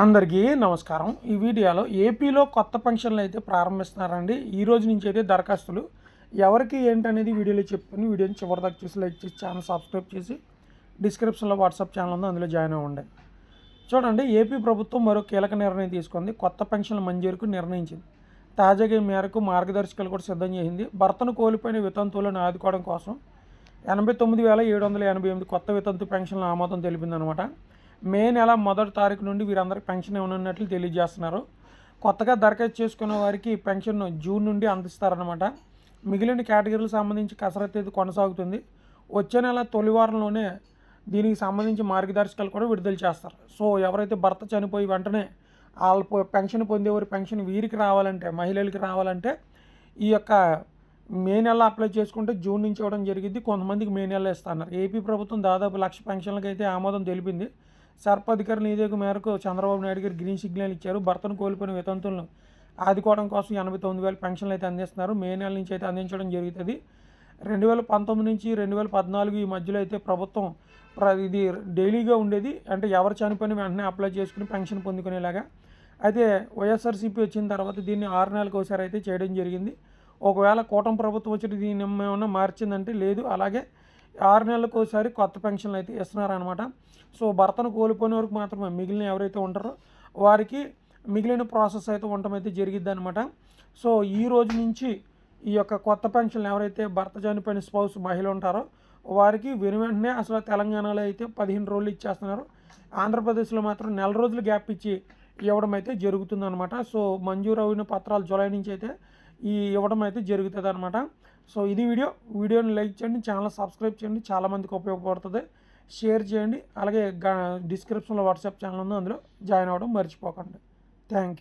అందరికీ నమస్కారం. ఈ వీడియోలో ఏపీలో కొత్త పెన్షన్లు అయితే ప్రారంభిస్తున్నారండి. ఈ రోజు నుంచి అయితే దరఖాస్తులు. ఎవరికి ఏంటనేది వీడియోలో చెప్పుకొని వీడియోని చివరిదాకా చూసి లైక్ చేసి ఛానల్ సబ్స్క్రైబ్ చేసి డిస్క్రిప్షన్లో వాట్సాప్ ఛానల్ ఉంది అందులో జాయిన్ అవ్వండి. చూడండి ఏపీ ప్రభుత్వం మరో కీలక నిర్ణయం తీసుకుంది. కొత్త పెన్షన్ల మంజూరుకు నిర్ణయించింది. తాజాగా ఈ మేరకు మార్గదర్శకాలు కూడా సిద్ధం చేసింది. భర్తను కోల్పోయిన వితంతువులను ఆదుకోవడం కోసం ఎనభై తొమ్మిది వేల ఏడు వందల ఎనభై ఎనిమిది కొత్త వితంతు పెన్షన్ల ఆమోదం తెలిపిందనమాట మే నెల మొదటి తారీఖు నుండి వీరందరికీ పెన్షన్ ఇవ్వనున్నట్లు తెలియజేస్తున్నారు. కొత్తగా దరఖాస్తు చేసుకున్న వారికి పెన్షన్ జూన్ నుండి అందిస్తారనమాట మిగిలిన కేటగిరీలకు సంబంధించి కసరత్తు ఇది కొనసాగుతుంది. వచ్చే నెల తొలి వారంలోనే దీనికి సంబంధించి మార్గదర్శకాలు కూడా విడుదల చేస్తారు. సో ఎవరైతే భర్త చనిపోయి వెంటనే వాళ్ళ పెన్షన్ పొందేవారి పెన్షన్ వీరికి రావాలంటే మహిళలకి రావాలంటే ఈ యొక్క మే నెల అప్లై చేసుకుంటే జూన్ నుంచి ఇవ్వడం జరిగింది. కొంతమందికి మే నెల ఇస్తున్నారు. ఏపీ ప్రభుత్వం దాదాపు లక్ష పెన్షన్లకైతే అయితే ఆమోదం తెలిపింది. సర్పాధికారి నివేదిక మేరకు చంద్రబాబు నాయుడు గారు గ్రీన్ సిగ్నల్ ఇచ్చారు. భర్తను కోల్పోయిన వితంతులను ఆదుకోవడం కోసం ఎనభై తొమ్మిది వేల పెన్షన్లు అయితే అందిస్తున్నారు. మే నెల నుంచి అయితే అందించడం జరుగుతుంది. రెండు వేల పంతొమ్మిది నుంచి రెండు వేల పద్నాలుగు ఈ మధ్యలో అయితే ప్రభుత్వం ప్ర- ఇది డైలీగా ఉండేది. అంటే ఎవరు చనిపోయిన వెంటనే అప్లై చేసుకుని పెన్షన్ పొందుకునేలాగా. అయితే వైఎస్ఆర్సీపీ వచ్చిన తర్వాత దీన్ని ఆరు నెలలకు ఒకసారి అయితే చేయడం జరిగింది. ఒకవేళ కూటమి ప్రభుత్వం వచ్చి దీన్ని ఏమైనా మార్చిందంటే లేదు. అలాగే ఆరు నెలలకు ఒకసారి కొత్త పెన్షన్లు అయితే ఇస్తున్నారనమాట సో భర్తను కోల్పోయిన వరకు మాత్రమే మిగిలిన ఎవరైతే ఉంటారో వారికి మిగిలిన ప్రాసెస్ అయితే ఉండటం అయితే జరిగిద్ది అనమాట సో ఈ రోజు నుంచి ఈ యొక్క కొత్త పెన్షన్లు ఎవరైతే భర్త చనిపోయిన స్పౌస్ మహిళ ఉంటారో వారికి వెను వెంటనే అసలు తెలంగాణలో అయితే పదిహేను రోజులు ఇచ్చేస్తున్నారు. ఆంధ్రప్రదేశ్లో మాత్రం నెల రోజులు గ్యాప్ ఇచ్చి ఇవ్వడం అయితే జరుగుతుందన్నమాట. సో మంజూరు అయిన పత్రాలు జూలై నుంచి అయితే ఈ ఇవ్వడం అయితే జరుగుతుంది అనమాట సో ఇది వీడియో. వీడియోని లైక్ చేయండి ఛానల్ సబ్స్క్రైబ్ చేయండి. చాలామందికి ఉపయోగపడుతుంది. షేర్ చేయండి. అలాగే డిస్క్రిప్షన్లో వాట్సాప్ ఛానల్ ఉంది. అందులో జాయిన్ అవ్వడం మర్చిపోకండి. Thank you.